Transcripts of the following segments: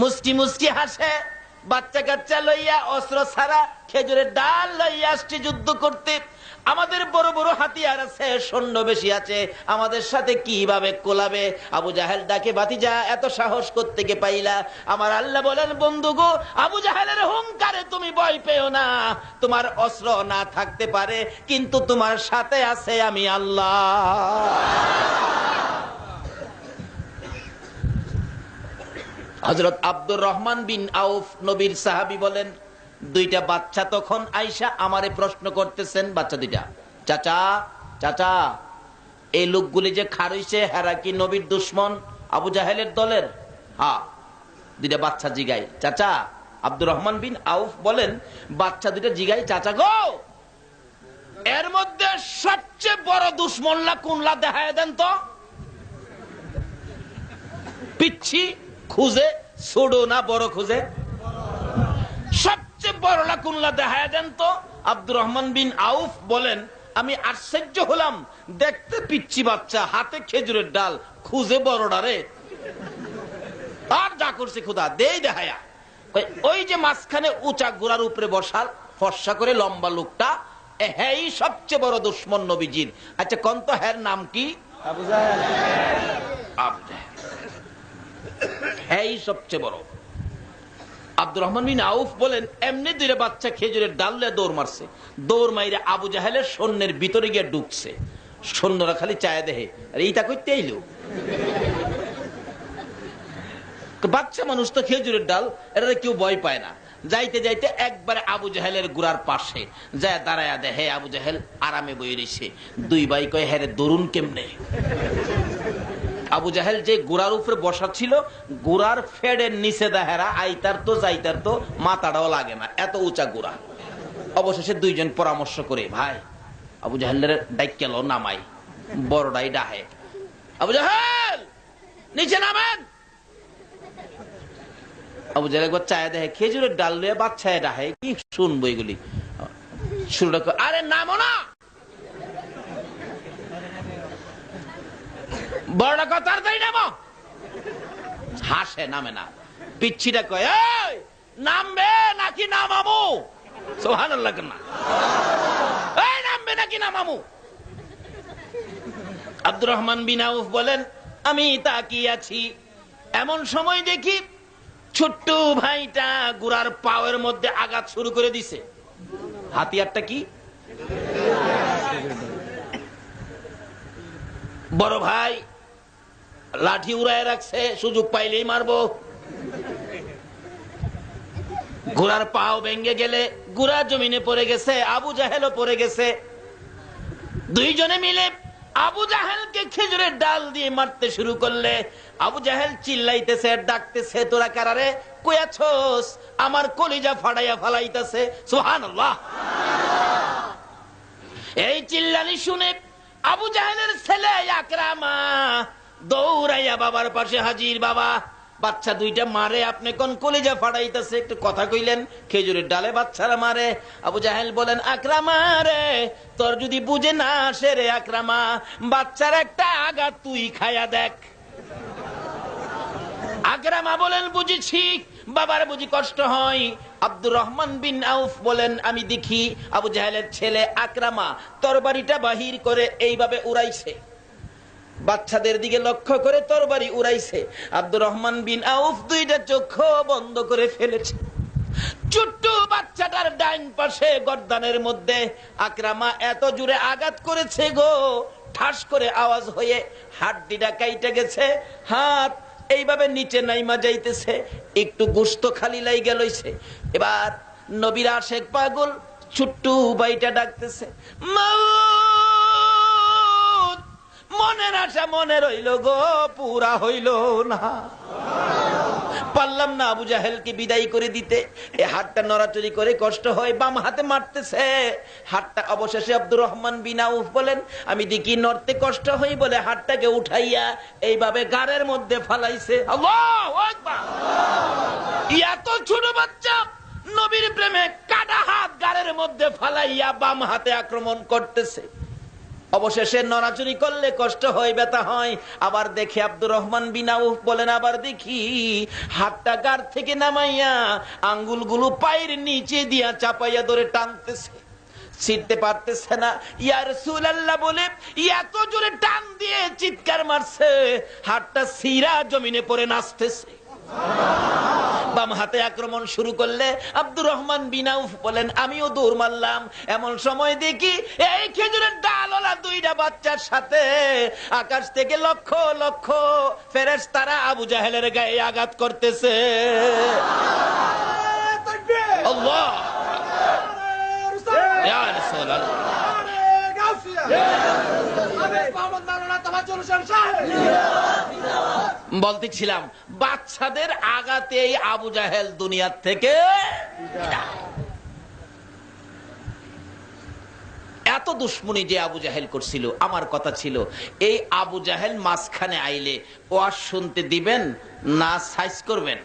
মুস্কি মুস্কি হাসে, বাচ্চা কাচ্চা লইয়া, অস্ত্র ছাড়া, খেজুরের ডাল লইয়া আসছে যুদ্ধ করতে। আমাদের বড় বড় হাতিয়ার আছে, সৈন্য বেশি আছে। আমাদের সাথে কীভাবে কোলাবে? আবু জাহেল ডাকে বাতিজা এত সাহস করতে গে পাইলা? আমার আল্লাহ বলেন, বন্ধু গো, আবু জাহেলের হুঙ্কারে তুমি ভয় পেও না। তোমার অস্ত্র না থাকতে পারে, কিন্তু তোমার সাথে আছে আমি আল্লাহ। হজরত আব্দুর রহমান বিন আউফ নবীর সাহাবি বলেন, দুইটা বাচ্চা তখন আইসা আমারে প্রশ্ন করতেছেন, বাচ্চা দুইটা, চাচা চাচা, এই লোকগুলি যে খারইছে হেরা কি নবীর দুশ্মন, আবু জাহেলের দলের? হা, দুইটা বাচ্চা জিগাই, চাচা, আব্দুর রহমান বিন আউফ বলেন, বাচ্চা দুইটা জিগাই, চাচা গো, এর মধ্যে সবচেয়ে বড় দুশ্মনলা কোনলা দেখায় দেন তো? পিচ্ছি খুঁজে ছোড়ো না বড় খুঁজে। সবচেয়ে বড় লাকুল্লা দেখায় দেন তো আব্দুর রহমান বিন আউফ বলেন আমি আশ্চর্য হলাম দেখতে পিচ্ছি বাচ্চা হাতে খেজুরের ডাল খুঁজে বড়ডা রে। আর যা করছে খুদা দেই দেখায়া। ওই যে মাঝখানে উঁচা গোড়ার উপরে বসার ফর্সা করে লম্বা লোকটা হ্যাঁ সবচেয়ে বড় দুশ্মন নবীজির। আচ্ছা কন্ত হ্যার নাম কি? আবু জাহেল। হ্যাঁ সবচেয়ে বড়। আব্দুর রহমান বিন আউফ বলেন, এমনি দুইটা বাচ্চা খেজুরের ডাললে দৌড় মারছে। দৌড় মাইরে আবু জাহেলের সৈন্যের ভিতরে গিয়ে ঢুকছে। সৈন্যরা খালি চায় দেহে, আর এইটা করতে আইলো? বাচ্চা মানুষ তো খেজুরের ডাল এটা কেউ ভয় পায় না। যাইতে যাইতে একবারে আবু জাহেলের গুড়ার পাশে যায় দাঁড়ায়া দেহে, আবু জাহেল আরামে বই রয়েছে দুই ভাই কয় হ্যারে দরুন কেমনে? আবু জাহেল যে গোড়ার উপরে বসা ছিল, গোড়ার ফেডের নিচে দেহেরা, আইতার তো যাইতার তো মাথাটাও লাগে না, এত উঁচা গোড়া। অবশেষে দুইজন পরামর্শ করে, ভাই, আবু জাহেলের ডাইকেল নামাই, বড়টাই ডাহে। আবু জাহেল, নিচে নামেন! আবু জাহেল একবার চায় দেখে খেজুরের ডাল লয়ে বাচ্চায় ডাহে, কি শুনব এগুলি? শুরুটা আরে নামো না! বড় কথা তাই নামো। হাসে, নামে না। পিচ্ছিটা কয় নামবে নাকি নামামু? সোহান না। এই, নামবে নাকি নামামু? আব্দুর রহমান বিন বলেন, আমি তাকিয়ে আছি। এমন সময় দেখি ছোট্ট ভাইটা গুড়ার পাওয়ের মধ্যে আঘাত শুরু করে দিছে। হাতিয়ারটা কি? বড় ভাই লাঠি উড়ায় রাখছে, সুযোগ পাইলেই মারবো। ঘোড়ার পাও ভেঙে গেলে গুড়া জমিনে পড়ে গেছে, আবু জাহেলও পড়ে গেছে। দুইজনে মিলে আবু জাহেলকে খেজুরের ডাল দিয়ে মারতে শুরু করলে, আবু জাহেল চিল্লাইতেছে, ডাকতেছে, তোরা কারারে? কয়াছস আমার কলিজা ফাড়াইয়া ফালাইতেছে। সুবহানাল্লাহ। এই চিল্লানি শুনে আবু জাহেলের ছেলে আকরামা দৌড়াইয়া বাবার পাশে হাজির, বাবা। বাচ্চা দুইটা মারে, আপনি কোন কলিজা ফাড়াইতেছে? একটু কথা কইলেন, খেজুরের ডালে বাচ্চারা মারে। আবু জাহেল বলেন, আকরামা রে, তোর যদি বুঝে না আসে রে আকরামা, বাচ্চার একটা আঘাত তুই খায়া দেখ। আকরামা বলেন, বুঝেছি, বাবার বুঝি কষ্ট হয়। আব্দুর রহমান বিন আউফ বলেন, আমি দেখি আবু জাহেলের ছেলে আকরামা তরবারিটা বাহির করে এইভাবে উড়াইছে। বাচ্চাদের দিকে লক্ষ্য করে তরবারি উড়াইছে। আব্দুর রহমান বিন আউফ দুইটা চক্ষু বন্ধ করে ফেলেছে। ছোট্ট বাচ্চাটার ডাইন পাশে গর্দানের মধ্যে আকরামা এত জুড়ে আঘাত করেছে গো, ঠাস করে আওয়াজ হয়ে হাড্ডিটা কাইটে গেছে, হাত এইভাবে নিচে নাইমা যাইতেছে, একটু গোস্ত খালি লাই গেলইছে এবার নবীরা শেখ পাগল ছোট্ট বাইটা ডাকতেছে মাউত মনের আশা মনে রইল গো, পুরা হইল না। পারলাম না আবু জাহেলকে বিদায় করে দিতে। এ হাতটা নড়াচড়ি করে কষ্ট হয়, বাম হাতে মারতেছে। হাতটা অবশেষে আব্দুর রহমান বিনাউফ বলেন, আমি দেখি নড়তে কষ্ট হই বলে হাতটাকে উঠাইয়া এইভাবে গাড়ের মধ্যে ফালাইছে! এত ছোট বাচ্চা, নবীর প্রেমে কাটা হাত গাড়ের মধ্যে ফালাইয়া বাম হাতে আক্রমণ করতেছে। অবশেষে নড়াচুরি করলে কষ্ট হয়, ব্যথা হয়। আবার দেখে আব্দুর রহমান বিনা বিনাউফ বলেন, আবার দেখি, হাতটা গার থেকে নামাইয়া আঙ্গুলগুলো পায়ের নিচে দিয়া চাপাইয়া ধরে টানতেছে। ছিটতে পারতেছে না। ইয়ার সুলাল্লাহ বলে, এত জোরে টান দিয়ে চিৎকার মারছে, হাতটা সিরা জমিনে পড়ে নাচতেছে। বাম হাতে আক্রমণ শুরু করলে আব্দুর রহমান বিনাউফ বলেন আমিও দৌড় মারলাম এমন সময় দেখি এই খেজুরের ডালওয়ালা দুইটা বাচ্চার সাথে আকাশ থেকে লক্ষ লক্ষ ফেরেস তারা আবু জাহেলের গায়ে আঘাত করতেছে আল্লাহ ইয়া রাসূলুল্লাহ। বলতেছিলাম, বাচ্চাদের আগাতে এই আবু জাহেল দুনিয়ার থেকে এত দুশ্মনী যে আবু জাহেল করছিল, আমার কথা ছিল, এই আবু জাহেল মাঝখানে আইলে ওয়াজ শুনতে দিবেন না সাইজ করবেন?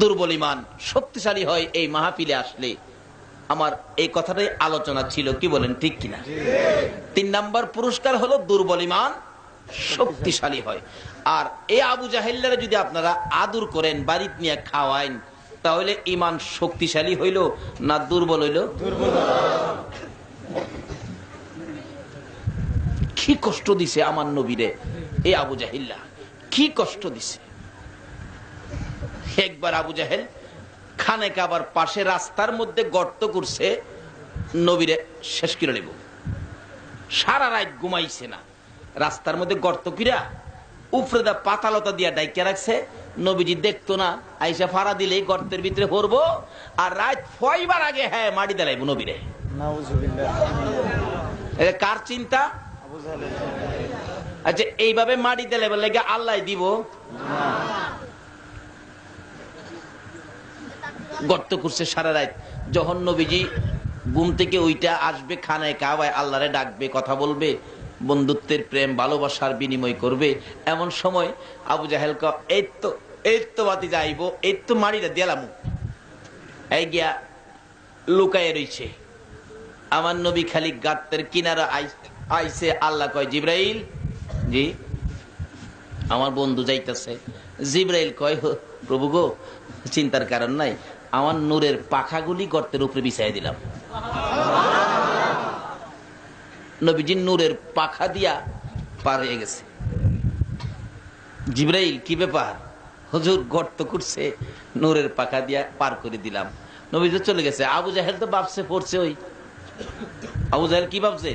দুর্বল ইমান, শক্তিশালী হয় এই মাহফিলে আসলে। আমার এই কথাটাই আলোচনা ছিল কি বলেন ঠিক কিনা? তিন নাম্বার পুরস্কার হলো দুর্বল ইমান শক্তিশালী হয়। আর এই আবু জাহেল্লারা যদি আপনারা আদর করেন বাড়িতে নিয়ে খাওয়াইন তাহলে ইমান শক্তিশালী হইল না দুর্বল হইল? কি কষ্ট দিছে আমার নবীরে এই আবু জাহিল্লা। কি কষ্ট দিছে। একবার আবু জাহেল খানে কাবার পাশে রাস্তার মধ্যে গর্ত করছে নবীরে শেষ করে নেব। সারা রাত ঘুমাইছে না। রাস্তার মধ্যে গর্ত কিরা উফরেদা পাতালতা দিয়া ডাইকে রাখছে নবীজি দেখতো না আইসা ফাড়া দিলে গর্তের ভিতরে পড়ব আর রাত ফয়বার আগে হ্যাঁ মাটি দেলাইবো নবীরে। কার চিন্তা? আচ্ছা এইভাবে মাটি দেলাইবার লেগে আল্লাহ দিব। গর্ত করছে সারা রাত। যখন নবীজি ঘুম থেকে ওইটা আসবে খানায় কাবায় আল্লাহরে ডাকবে কথা বলবে বন্ধুত্বের প্রেম ভালোবাসার বিনিময় করবে এমন সময় আবু জাহেল ক এই তো এই তো বাতি যাইব এই তো মারিটা দিলাম এই গিয়া লুকায় রইছে। আমার নবী খালি গাত্তের কিনারা আই- আইছে আল্লাহ কয় জিব্রাইল জি আমার বন্ধু যাইতেছে। জিব্রাইল কয় "হো, প্রভু গো চিন্তার কারণ নাই। আমার নূরের পাখাগুলি গর্তের উপরে বিছাই দিলাম। নবীজি নূরের পাখা দিয়া পার হয়ে গেছে। জিব্রাইল কি ব্যাপার? হুজুর গর্ত করছে নূরের পাখা দিয়া পার করে দিলাম। নবীজি চলে গেছে। আবু জাহেল তো ভাবছে পড়ছে ওই। আবু জাহেল কি ভাবছে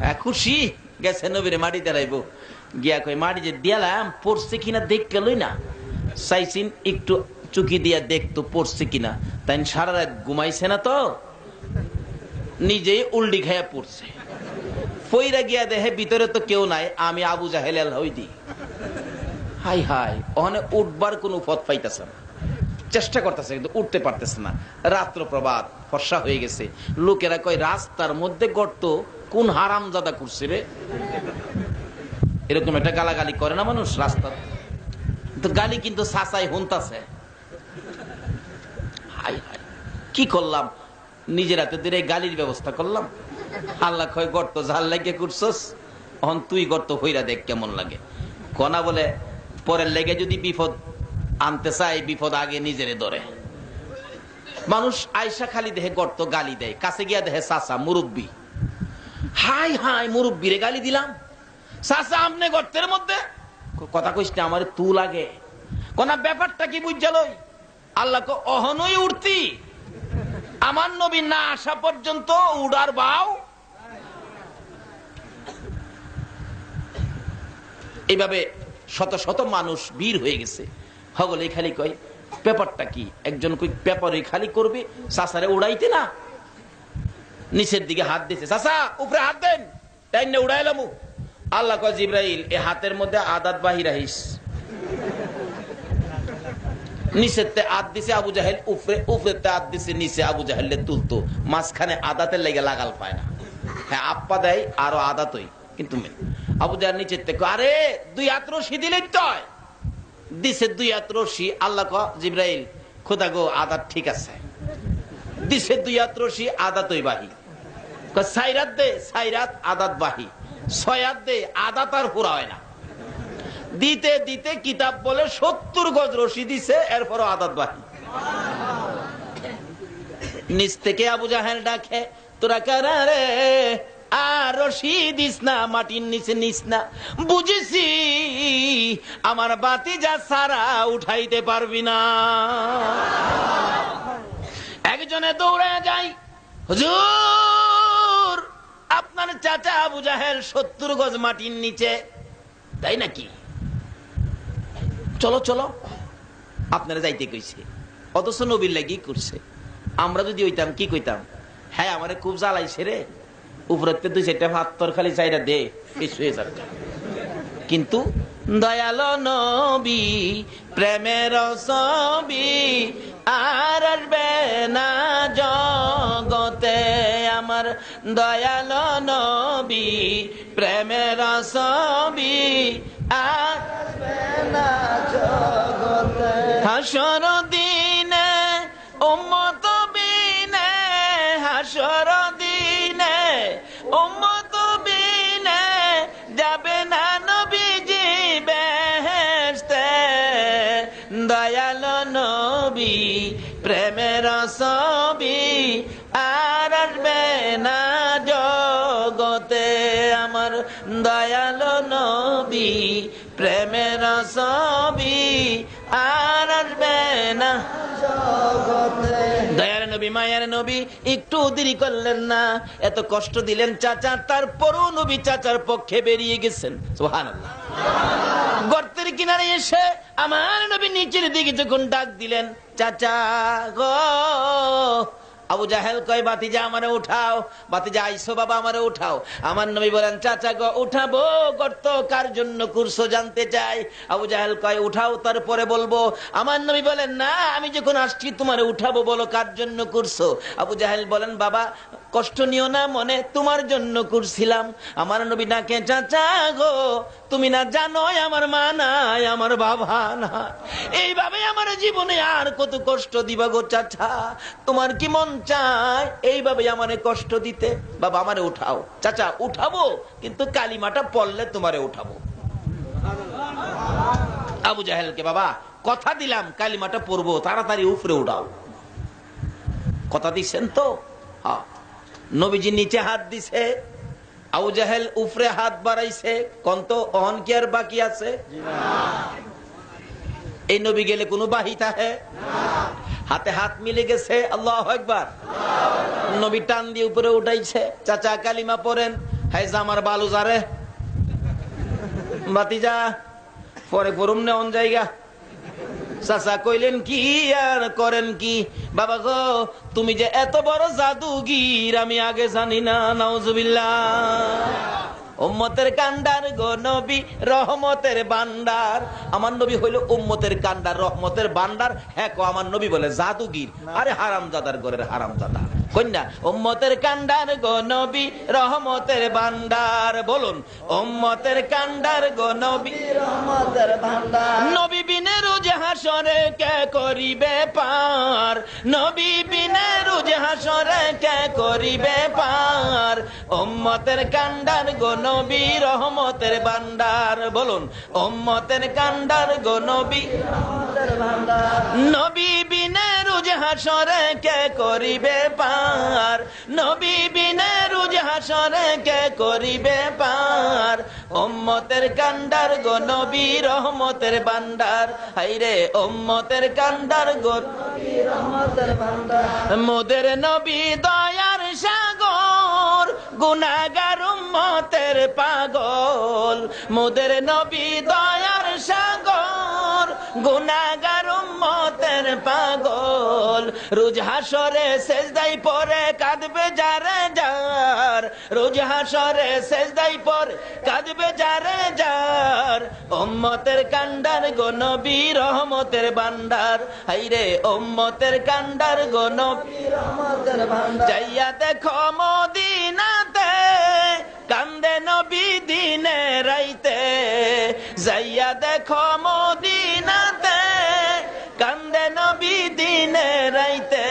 হ্যাঁ, খুশি? গেছে নবীরে মাটি দাঁড়াইবো গিয়া কই মাটি যে দিয়ালাম পড়ছে কিনা দেখ লই না। চাইছিন একটু চুকি দিয়া দেখতো পড়ছে কিনা। তাই সারা রাত ঘুমাইছে না তো? নিজেই উল্ডি খাইয়া পড়ছে। ফইরা গিয়া দেহে ভিতরে তো কেউ নাই, আমি আবু জাহেল আল হইদি। হাই হাই, ওখানে উঠবার কোন পথ পাইতেছে না। চেষ্টা করতেছে, কিন্তু উঠতে পারতেছে না। রাত্র প্রবাদ ফর্সা হয়ে গেছে। লোকেরা কয়, রাস্তার মধ্যে গর্ত, কোন হারাম জাদা করছে রে? এরকম একটা গালাগালি করে না মানুষ রাস্তা তো গালি কিন্তু সাসাই হুনতাছে। High high. কি করলাম? নিজের হাতে ধরে গালির ব্যবস্থা করলাম। আল্লাহ কয়, গর্ত ঝাল লাগে করছস অহন তুই গর্ত হইরা দেখ কেমন লাগে। কনা বলে, পরের লেগে যদি বিপদ আনতে চাই, বিপদ আগে নিজেরে ধরে। মানুষ আয়সা খালি দেহে গর্ত গালি দেয়, কাছে গিয়া দেহে সাসা, মুরব্বী। হাই হাই, মুরব্বীরে গালি দিলাম। সাসা আমনে গর্তের মধ্যে কথা কইস না, আমার তু লাগে। কোনা, ব্যাপারটা কি বুঝালই আল্লাহ অহনই উঠতি আমার নবী না আসা পর্যন্ত উড়ার বাও এইভাবে শত শত মানুষ বীর হয়ে গেছে। হগলে খালি কয় পেপারটা কি? একজন কই পেপারে খালি করবে, সাসারে উড়াইতে না? নিচের দিকে হাত দিছে চাচা উপরে হাত দেন। তাই না উড়াইলাম। আল্লাহ কয়, জিব্রাইল, এ হাতের মধ্যে আদাত বাহির আহিস। নিচেতে আদ দিছে আবু উপরে উপরেতে আদ দিছে, নিচে আবু তুলতো। মাঝখানে লাগাল পায় হ্যাঁ আরও দুই দুই আল্লাহ ক জিব্রাইল, খোদা গো, আদাত ঠিক আছে। দিছে দুই হাত রশি আদাতই বাহি। সাইরাত দে, সাইরাত, আদাত বাহি। ছয়াত দে হয় না। দিতে দিতে কিতাব বলে সত্তর গজ রশি দিছে, এরপরও আদাত বাহি নিচ থেকে আবু জাহেল ডাকে, তোরা কারা আর রশি দিস না, মাটির নিচে নিস না। বুঝেছি, আমার বাতি যা সারা উঠাইতে পারবি না। একজনে দৌড়ে যাই হুজুর আপনার চাচা আবু জাহেল সত্তর গজ মাটির নিচে, তাই নাকি? চলো চলো। আপনারা যাইতে কইছে। অথচ নবীর লাগি করছে। আমরা যদি হইতাম, কি কইতাম? হ্যাঁ আমারে খুব জ্বালাইছে রে। উপরতে দুই চারটা ভাত খালি চাইটা দে কিন্তু দয়াল নবী, প্রেমের সবি আর দয়াল নবী, প্রেমের জগতে হাসর দিনে, উম্মত বিনে, হাসর দিনে, উম্মত বিনে যাবে না নবীজি বেহেশতে। দয়াল নবী, প্রেমের ছবি, আর আসবে না প্রেমের ছবি আর আসবে না। দয়ার নবী, মায়ের নবী, একটু দেরি করলেন না। এত কষ্ট দিলেন চাচা, তারপরও নবী চাচার পক্ষে বেরিয়ে গেছেন। গর্তের কিনারে এসে আমার নবী নিচের দিকে যখন ডাক দিলেন, চাচা গো আবু জাহেল কয় বাতিজা আমারে উঠাও। বাতিজা আইসো বাবা, আমারে উঠাও। আমার নবী বলেন, চাচা গো, উঠাবো, গর্ত কার জন্য কুরসো জানতে চাই? আবু জাহেল কয়, উঠাও, তারপরে বলব। আমার নবী বলেন, না, আমি যখন আসছি, তোমারে উঠাবো বলো কার জন্য কুরসো? আবু জাহেল বলেন, বাবা কষ্ট নিও না মনে, তোমার জন্য করছিলাম। আমার নবী ডাকে, চাচা গো, তুমি না জানো আমার মা নাই, আমার বাবা না এইভাবে আমার জীবনে আর কত কষ্ট দিবা গো চাচা? তোমার কি মন চায় এইভাবে আমারে কষ্ট দিতে? বাবা, আমারে উঠাও। চাচা, উঠাবো, কিন্তু কালিমাটা পড়লে তোমারে উঠাবো। আবু জাহেলকে, বাবা, কথা দিলাম, কালিমাটা পড়ব, তাড়াতাড়ি উফরে উঠাও। কথা দিচ্ছেন তো? হ্যাঁ। নবীজি নিচে হাত দিছে, আবু জাহেল উফরে হাত বাড়াইছে, কন্ত অহন কি আর বাকি আছে? এই নবী গেলে কোনো বাহি তাহে হাতে হাত মিলে গেছে, আল্লাহ একবার নবী টান দিয়ে উপরে উঠাইছে, চাচা কালিমা পড়েন হাই জামার বালু জারে বাতিজা পরে পড়ুম নেওন জায়গা। চাচা কইলেন কি আর করেন কি? বাবা গো তুমি যে এত বড় জাদুগির আমি আগে জানি না নাউজুবিল্লাহ। উম্মতের কান্ডার গো নবী রহমতের বান্ডার। আমার নবী হইল উম্মতের কান্ডার রহমতের বান্ডার। হ্যাঁ আমার নবী বলে জাদুগির। আরে হারামজাদার ঘরের হারামজাদা। কন্যা উম্মতের কান্ডার গো নবী রহমতের বান্ডার বলুন উম্মতের কান্ডার গো নবী রহমতের ভান্ডার। নবী বিনে রোজ হাসরে কে করিবে পার? নবী বিনে রোজ হাসরে কে করিবে পার? উম্মতের কান্ডার গো নবী রহমতের বান্ডার বলুন উম্মতের কান্ডার গো নবী নবী বিনে হাসরে কে করিবে পার। নবী বিনে রোজ হাসরে কে করিবে পার। উম্মতের কান্ডার গো নবী রহমতের বান্ডার হাইরে উম্মতের কান্ডার গো মোদের নবী দয়ার সাগর গুনাগার উম্মতের পাগল। মোদের নবী দয়ার সাগর গুনাগার উম্মতের পাগল। রোজ হাসরে সেজদাই পরে কাঁদবে যারে যার। রোজ হাসরে সেজদাই পরে কাঁদবে যারে যার। উম্মতের কান্ডার গো নবী, রহমতের বান্ডার হাইরে উম্মতের কান্ডার গো নবী, রহমতের ভান্ডার। যাইয়া দেখো মদিনাতে, কান্দে নবী দিনে রাইতে। যাইয়া দেখো মদিনাতে কান্দে নবী দিনে রাইতে।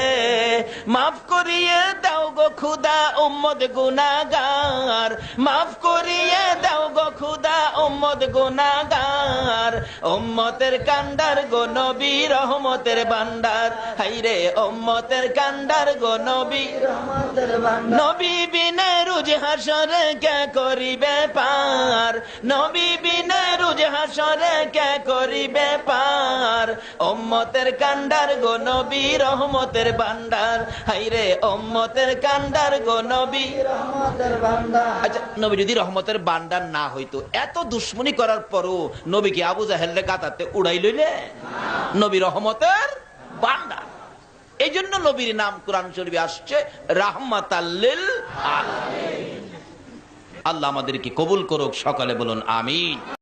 মাফ করিয়ে দাও গো খুদা উম্মদ গুনাগার। মাফ করিয়ে দাও গো খুদা উম্মদ গুনাগার। উম্মতের কান্ডার গো নবী রহমতের ভান্ডার হাইরে উম্মতের কান্ডার গো নবী নবী বিনে রুজ হাসরে কে করিবে পার। নবী বিনে হাসরে করিবে পার। উম্মতের কান্ডার গো নবী, রহমতের ভান্ডার। হাইরে উম্মতের কান্ডার গো নবী আচ্ছা নবী যদি রহমতের বান্ডার না হইতো, এত দুশ্মনী করার পরও নবী কি আবু উড়াই লইলে? নবী রহমতের বান্ডার এই জন্য নবীর নাম কোরআন শরীফে আসছে রাহমাত আল্লাহ আমাদেরকে কবুল করুক, সকালে বলুন আমিন।